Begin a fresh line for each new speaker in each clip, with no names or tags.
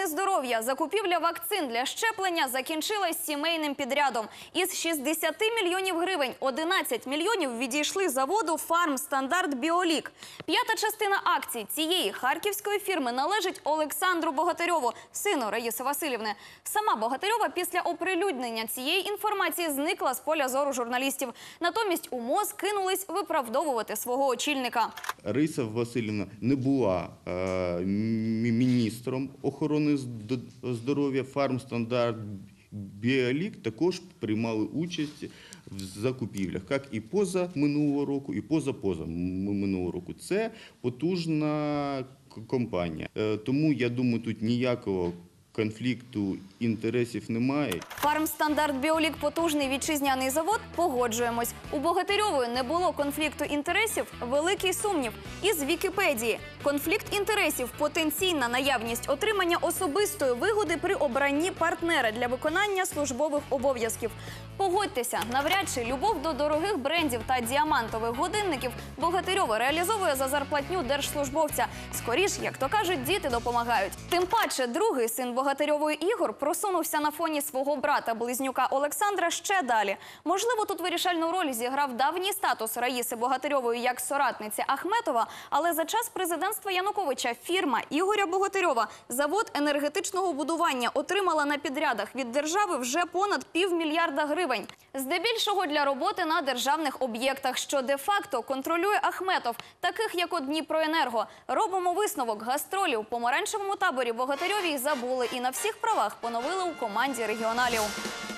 охорони здоров'я закупівля вакцин для щеплення закінчилась сімейним підрядом. Із 60 мільйонів гривень 11 мільйонів відійшли заводу «Фармстандарт Біолік». П'ята частина акцій цієї харківської фірми належить Олександру Богатирьову, сину Раїси Васильівни. Сама Богатирьова після оприлюднення цієї інформації зникла з поля зору журналістів. Натомість у МОЗ кинулись виправдовувати свого очільника.
Раїса Васильівна не була е, міністром охорони зд- здоров'я. Фармстандарт Біалік також приймали участь в закупівлях, як і поза минулого року, і поза поза минулого року. Це потужна компанія. Е, Тому я думаю, тут ніякого конфлікту інтересів немає.
Фармстандарт Біолік потужний вітчизняний завод. Погоджуємось. У Богатирьової не було конфлікту інтересів. Великий сумнів. Із Вікіпедії конфлікт інтересів потенційна наявність отримання особистої вигоди при обранні партнера для виконання службових обов'язків. Погодьтеся, навряд чи любов до дорогих брендів та діамантових годинників Богатирьова реалізовує за зарплатню держслужбовця. Скоріш, як то кажуть, діти допомагають. Тим паче, другий син Богатирьової Ігор просунувся на фоні свого брата близнюка Олександра ще далі. Можливо, тут вирішальну роль зіграв давній статус Раїси Богатирьової як соратниці Ахметова, але за час президентства Януковича фірма Ігоря Богатирьова, завод енергетичного будування, отримала на підрядах від держави вже понад півмільярда гривень. Здебільшого для роботи на державних об'єктах, що де-факто контролює Ахметов, таких як от Дніпроенерго. Робимо висновок гастролі у помаранчевому таборі Богатирьовій забули і на всіх правах поновили у команді регіоналів.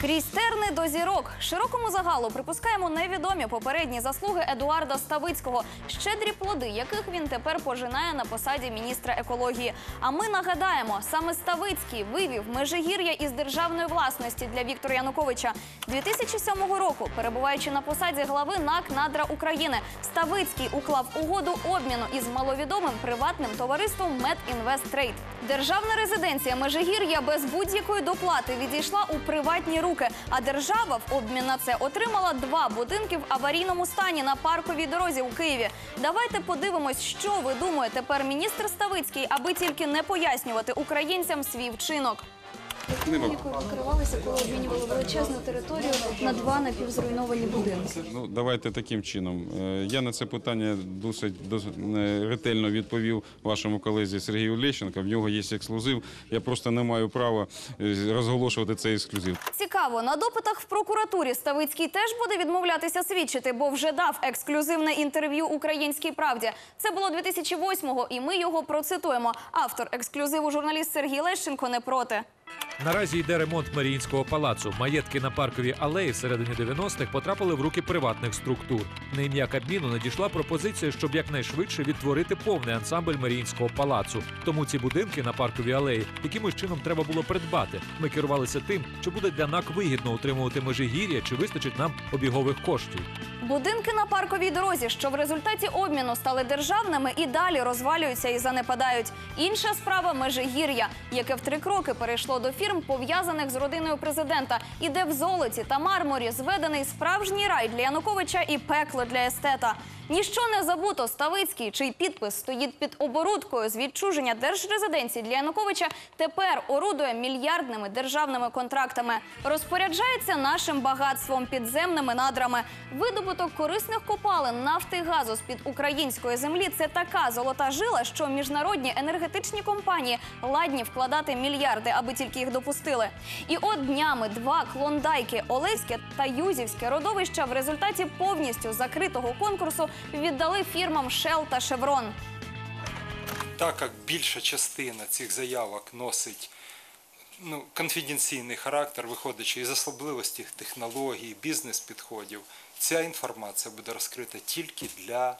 Крізь терни до зірок широкому загалу припускаємо невідомі попередні заслуги Едуарда Ставицького, щедрі плоди, яких він тепер пожинає на посаді міністра екології. А ми нагадаємо, саме Ставицький вивів Межигір'я із державної власності для Віктора Януковича. 2007 року, перебуваючи на посаді глави НАК Надра України, Ставицький уклав угоду обміну із маловідомим приватним товариством «Медінвесттрейд». Державна резиденція Межигір'я без будь-якої доплати відійшла у приватні руки, а держава в обмін на це отримала два будинки в аварійному стані на парковій дорозі у Києві. Давайте подивимось, що ви думаєте тепер міністр Ставицький, аби тільки не пояснювати українцям свій вчинок.
Якою покривалися, коли обмінювали величезну територію на два напівзруйновані будинки.
Ну, давайте таким чином. Е, Я на це питання досить, досить е, ретельно відповів вашому колезі Сергію Лещенко. В нього є ексклюзив. Я просто не маю права е, розголошувати цей ексклюзив.
Цікаво, на допитах в прокуратурі Ставицький теж буде відмовлятися свідчити, бо вже дав ексклюзивне інтерв'ю Українській правді. Це було 2008-го, і ми його процитуємо. Автор ексклюзиву журналіст Сергій Лещенко не проти.
Наразі йде ремонт Маріїнського палацу. Маєтки на парковій алеї всередині 90-х потрапили в руки приватних структур. На ім'я Кабміну надійшла пропозиція, щоб якнайшвидше відтворити повний ансамбль Маріїнського палацу. Тому ці будинки на парковій алеї якимось чином треба було придбати. Ми керувалися тим, чи буде для НАК вигідно утримувати межигір'я, чи вистачить нам обігових коштів.
Будинки на парковій дорозі, що в результаті обміну стали державними, і далі розвалюються і занепадають. Інша справа межигір'я, яке в три кроки перейшло до фірм, пов'язаних з родиною президента, і де в золоті та мармурі зведений справжній рай для Януковича і пекло для естета. Ніщо не забуто. Ставицький, чий підпис стоїть під оборудкою з відчуження держрезиденції для Януковича, тепер орудує мільярдними державними контрактами. Розпоряджається нашим багатством, підземними надрами. Видобуток корисних копалин, нафти і газу з під української землі це така золота жила, що міжнародні енергетичні компанії ладні вкладати мільярди, аби тільки їх допустили. І от днями два клондайки Олевське та Юзівське родовища в результаті повністю закритого конкурсу віддали фірмам Shell та Chevron.
так як більша частина цих заявок носить ну, конфіденційний характер, виходячи із особливості технологій, бізнес-підходів, ця інформація буде розкрита тільки для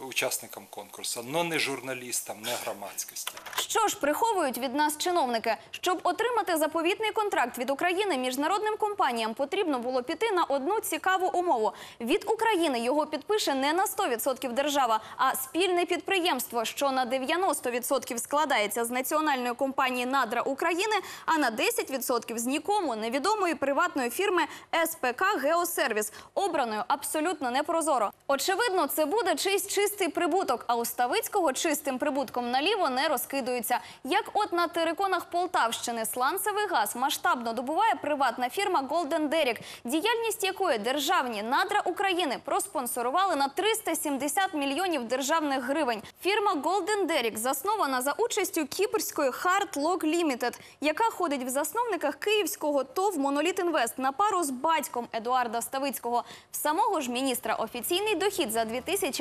учасникам конкурсу, але не журналістам, не громадськості.
Що ж приховують від нас чиновники? Щоб отримати заповітний контракт від України міжнародним компаніям потрібно було піти на одну цікаву умову. Від України його підпише не на 100% держава, а спільне підприємство, що на 90% складається з національної компанії Надра України, а на 10% з нікому невідомої приватної фірми СПК Геосервіс, обраною абсолютно непрозоро. Очевидно, це буде чийсь чистий прибуток, а у Ставицького чистим прибутком наліво не розкидуються. Як от на териконах Полтавщини сланцевий газ масштабно добуває приватна фірма Golden Derrick, діяльність якої державні надра України проспонсорували на 370 мільйонів державних гривень. Фірма Golden Derrick заснована за участю кіпрської Hard Log Limited, яка ходить в засновниках київського ТОВ Моноліт Інвест на пару з батьком Едуарда Ставицького. В самого ж міністра офіційний дохід за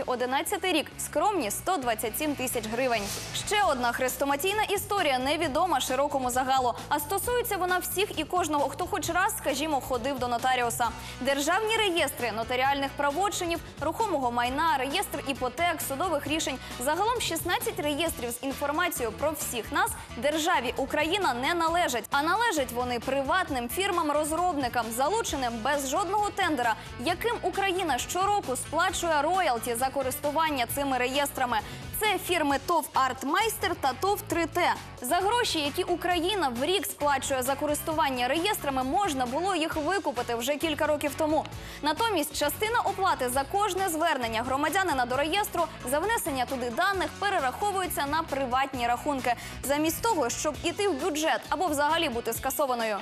2011 рік скромні 127 тисяч гривень. Ще одна хрестоматійна історія невідома широкому загалу. А стосується вона всіх і кожного, хто хоч раз, скажімо, ходив до нотаріуса. Державні реєстри нотаріальних правочинів, рухомого майна, реєстр іпотек, судових рішень. Загалом 16 реєстрів з інформацією про всіх нас державі Україна не належать, а належать вони приватним фірмам-розробникам, залученим без жодного тендера, яким Україна щороку сплачує роялті за користування цими реєстрами. Це фірми ТОВ Артмайстер та ТОВ 3Т. За гроші, які Україна в рік сплачує за користування реєстрами, можна було їх викупити вже кілька років тому. Натомість частина оплати за кожне звернення громадянина до реєстру за внесення туди даних перераховується на приватні рахунки, замість того, щоб іти в бюджет або взагалі бути скасованою.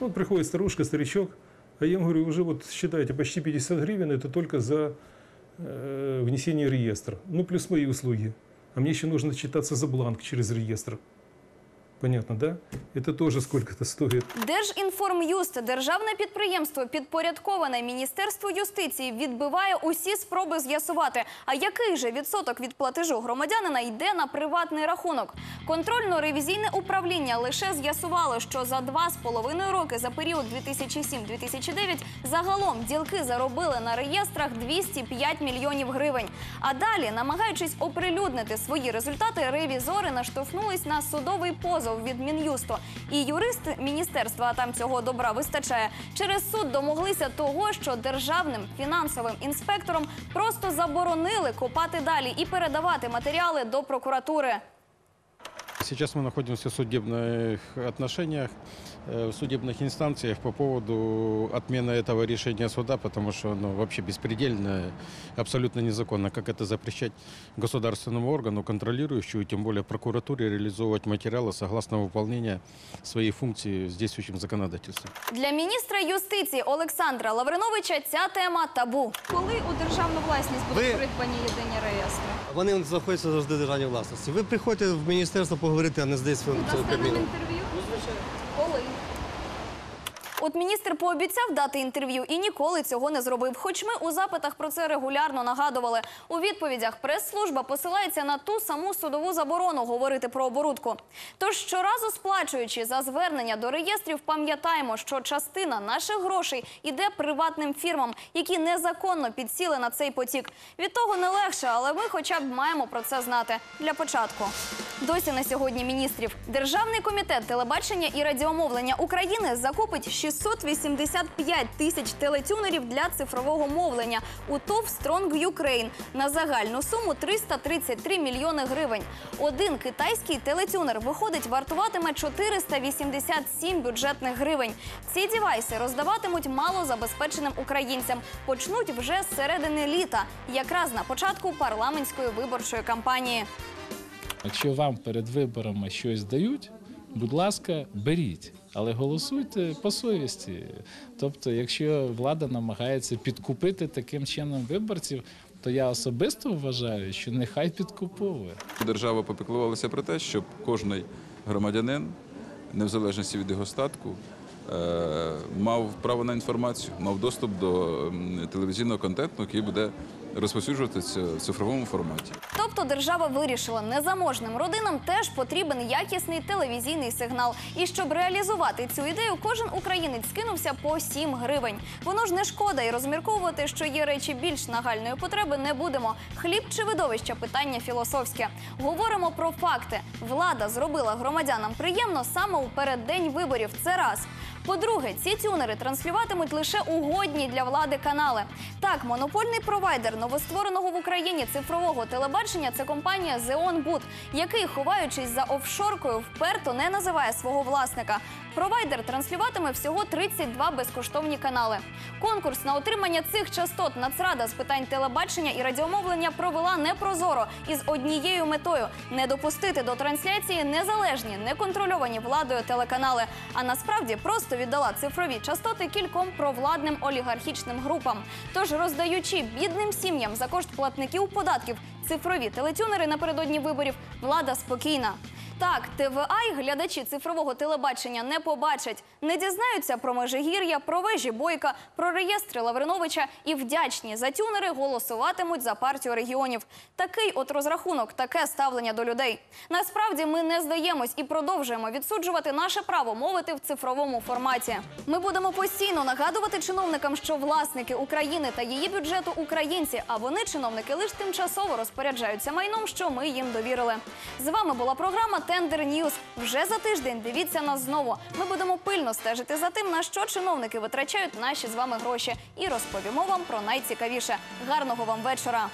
Вот приходит старушка, старичок, а я ему говорю, вот считайте, почти 50 гривен это только за внесение реестра. Ну, плюс мои услуги. А мне еще нужно читаться за бланк через реестр. Понятно, да? Это тоже сколько-то стоит.
Держінформюст, державне підприємство, підпорядковане Міністерству юстиції, відбиває усі спроби з'ясувати, а який же відсоток від платежу громадянина йде на приватний рахунок. Контрольно-ревізійне управління лише з'ясувало, що за два з половиною роки за період 2007-2009 загалом ділки заробили на реєстрах 205 мільйонів гривень. А далі, намагаючись оприлюднити свої результати, ревізори наштовхнулись на судовий позов від Мін'юсту. І юрист міністерства, а там цього добра вистачає, через суд домоглися того, що державним фінансовим інспекторам просто заборонили копати далі і передавати матеріали до прокуратури.
Сейчас мы находимся в судебных отношениях, э, в судебных инстанциях по поводу отмены этого решения суда, потому что оно вообще беспредельно, абсолютно незаконно. Как это запрещать государственному органу, контролирующему, тем более прокуратуре, реализовывать материалы согласно выполнения своей функции с действующим законодательством.
Для міністра юстиції Олександра Лавриновича ця тема табу.
Коли у державну власність будуть
Ви-
придбані єдині реєстри?
Вони знаходяться завжди в державній власності. Ви приходьте в міністерство поговорити, а не
Дасте
цьому
нам
кабіну.
От міністр пообіцяв дати інтерв'ю і ніколи цього не зробив. Хоч ми у запитах про це регулярно нагадували. У відповідях прес-служба посилається на ту саму судову заборону говорити про оборудку. Тож щоразу сплачуючи за звернення до реєстрів, пам'ятаємо, що частина наших грошей іде приватним фірмам, які незаконно підсіли на цей потік. Від того не легше, але ми хоча б маємо про це знати. Для початку. Досі на сьогодні міністрів. Державний комітет телебачення і радіомовлення України закупить 685 тисяч телетюнерів для цифрового мовлення у ТОВ Strong Ukraine на загальну суму 333 мільйони гривень. Один китайський телетюнер виходить вартуватиме 487 бюджетних гривень. Ці дівайси роздаватимуть малозабезпеченим українцям. Почнуть вже з середини літа, якраз на початку парламентської виборчої кампанії.
Якщо вам перед виборами щось дають, будь ласка, беріть, але голосуйте по совісті. Тобто, якщо влада намагається підкупити таким чином виборців, то я особисто вважаю, що нехай підкуповує.
Держава попіклувалася про те, щоб кожний громадянин, не в залежності від його статку, е, мав право на інформацію, мав доступ до телевізійного контенту, який буде розповсюджуватися в цифровому форматі.
Тобто держава вирішила, незаможним родинам теж потрібен якісний телевізійний сигнал. І щоб реалізувати цю ідею, кожен українець скинувся по 7 гривень. Воно ж не шкода, і розмірковувати, що є речі більш нагальної потреби, не будемо. Хліб чи видовище питання філософське. Говоримо про факти. Влада зробила громадянам приємно саме у переддень виборів. Це раз. По-друге, ці тюнери транслюватимуть лише угодні для влади канали. Так, монопольний провайдер новоствореного в Україні цифрового телебачення це компанія Boot, який, ховаючись за офшоркою, вперто не називає свого власника. Провайдер транслюватиме всього 32 безкоштовні канали. Конкурс на отримання цих частот Нацрада з питань телебачення і радіомовлення провела непрозоро із однією метою не допустити до трансляції незалежні, неконтрольовані владою телеканали, а насправді просто віддала цифрові частоти кільком провладним олігархічним групам. Тож, роздаючи бідним сім'ям за кошт платників податків цифрові телетюнери напередодні виборів, влада спокійна. Так, ТВА і глядачі цифрового телебачення не побачать, не дізнаються про Межигір'я, про вежі Бойка, про реєстри Лавриновича і вдячні за тюнери голосуватимуть за партію регіонів. Такий от розрахунок, таке ставлення до людей. Насправді ми не здаємось і продовжуємо відсуджувати наше право мовити в цифровому форматі. Ми будемо постійно нагадувати чиновникам, що власники України та її бюджету українці, а вони чиновники лише тимчасово розпоряджаються майном, що ми їм довірили. З вами була програма Тендер Ньюз. Вже за тиждень дивіться нас знову. Ми будемо пильно стежити за тим, на що чиновники витрачають наші з вами гроші, і розповімо вам про найцікавіше. Гарного вам вечора!